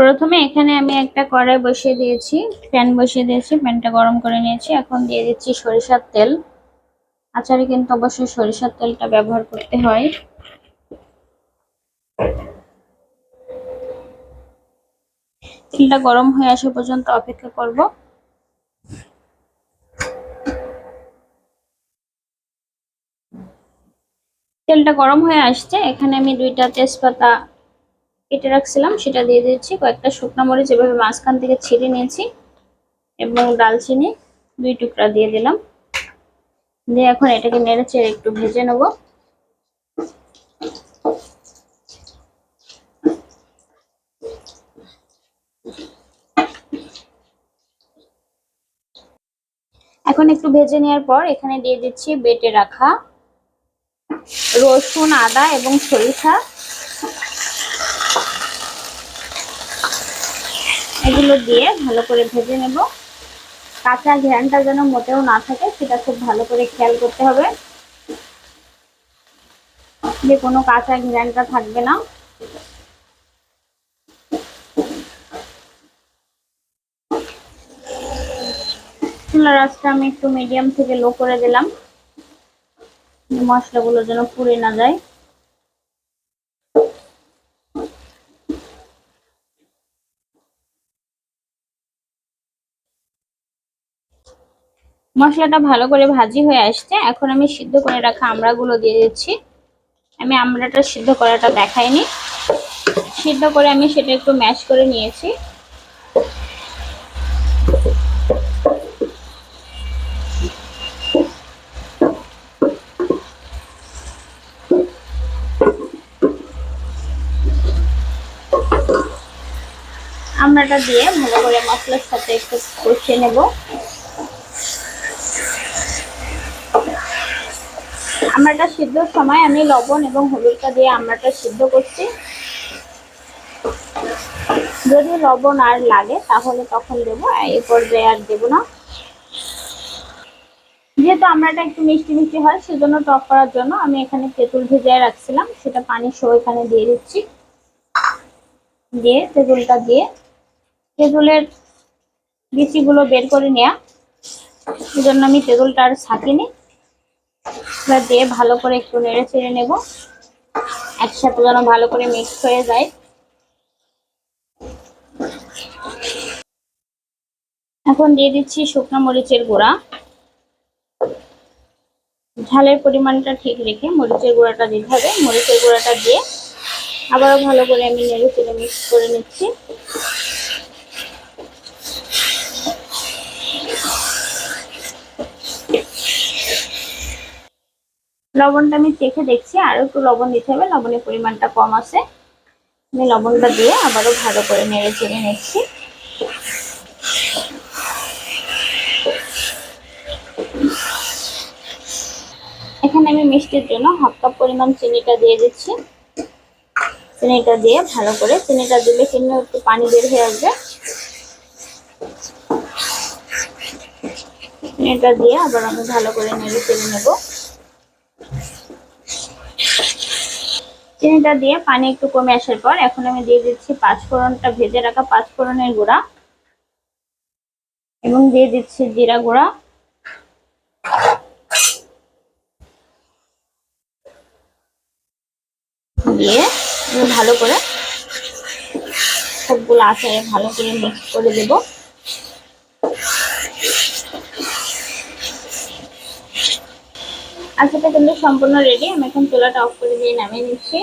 প্রথমে এখানে আমি একটা কড়াই বসিয়ে দিয়েছি, প্যান বসিয়ে দিয়েছি, প্যানটা গরম করে নিয়েছি। এখন দিয়ে দিচ্ছি সরিষার তেল। আচারে কিন্তু অবশ্যই সরিষার তেলটা ব্যবহার করতে হয়। তেলটা গরম হয়ে আসা পর্যন্ত অপেক্ষা করব। তেলটা গরম হয়ে আসছে। এখানে আমি দুইটা তেজপাতা কেটে রাখছিলাম, সেটা দিয়ে দিচ্ছি কয়েকটা শুকনো মরিচ এভাবে মাঝখান থেকে ছিঁড়ে নিয়েছি এবং ডালচিনি দুই টুকরা দিয়ে দিলাম। দিয়ে এখন এটাকে নেড়ে চেড়ে একটু ভেজে নেব। এখন একটু ভেজে নেওয়ার পর এখানে দিয়ে দিচ্ছি বেটে রাখা রসুন, আদা এবং সরিষা। এগুলো দিয়ে ভালো করে ভেজে নেব। কাঁচা ঘ্যানটা যেন মোটেও না থাকে, সেটা খুব ভালো করে খেয়াল করতে হবে। যে কোনো কাঁচা ঘ্যানটা থাকবে না। চুলার আঁচটা আমি একটু মিডিয়াম থেকে লো করে দিলাম। মশলাগুলো যেন পুড়ে না যায়। মশলাটা ভালো করে ভাজি হয়ে আসছে। এখন আমি সিদ্ধ করে রাখা আমড়াগুলো দিয়ে দিচ্ছি। আমি আমড়াটা সিদ্ধ করাটা দেখাইনি। সিদ্ধ করে আমি সেটা একটু ম্যাশ করে নিয়েছি। আমড়াটা দিয়ে ভালো করে মশলার সাথে একটু কষিয়ে নেব। আমড়াটা সিদ্ধর সময় আমি লবণ এবং হলুদটা দিয়ে আমড়াটা সিদ্ধ করছি। যদি লবণ আর লাগে তাহলে তখন দেবো, এই পর্যায়ে আর দেবো না। যেহেতু আমড়াটা একটু মিষ্টি মিষ্টি হয়, সেজন্য টক করার জন্য আমি এখানে তেঁতুল ভেজায় রাখছিলাম। সেটা পানি সহ এখানে দিয়ে দিচ্ছি। দিয়ে তেঁতুলটা দিয়ে তেঁতুলের বিচিগুলো বের করে নেওয়া সেজন্য আমি তেঁতুলটা আর ছাঁকিনি। এবার দিয়ে ভালো করে একটু নেড়ে চেড়ে নেব। একসাথে যেন ভালো করে মিক্স হয়ে যায়। এখন দিয়ে দিচ্ছি শুকনো মরিচের গুঁড়া। ঝালের পরিমাণটা ঠিক রেখে মরিচের গুঁড়াটা দিতে হবে। মরিচের গুঁড়াটা দিয়ে আবারও ভালো করে আমি নেড়ে চেড়ে মিক্স করে নিচ্ছি। লবণটা আমি চেখে দেখছি আরও একটু লবণ দিতে হবে, লবণের পরিমাণটা কম আছে। আমি লবণটা দিয়ে আবারও ভালো করে নেড়ে চেড়ে নিচ্ছি। এখানে আমি মিষ্টির জন্য হাফ কাপ পরিমাণ চিনিটা দিয়ে দিচ্ছি। চিনিটা দিয়ে ভালো করে, চিনিটা দিলে চিনি একটু পানি বের হয়ে আসবে। চিনিটা দিয়ে আবার আমি ভালো করে নেড়ে চেড়ে নেব। চিনিটা দিয়ে পানি একটু কমে আসার পর এখন আমি দিয়ে দিচ্ছি পাঁচফোড়নটা ভেজে রাখা পাঁচফোড়নের গুঁড়া। এবং দিয়ে দিচ্ছি জিরা গুঁড়া। দিয়ে ভালো করে সবগুলো আচারে ভালো করে মিক্স করে দেব। আচারটা কিন্তু সম্পূর্ণ রেডি আমি এখন চুলাটা অফ করে দিয়ে নামিয়ে নিচ্ছি।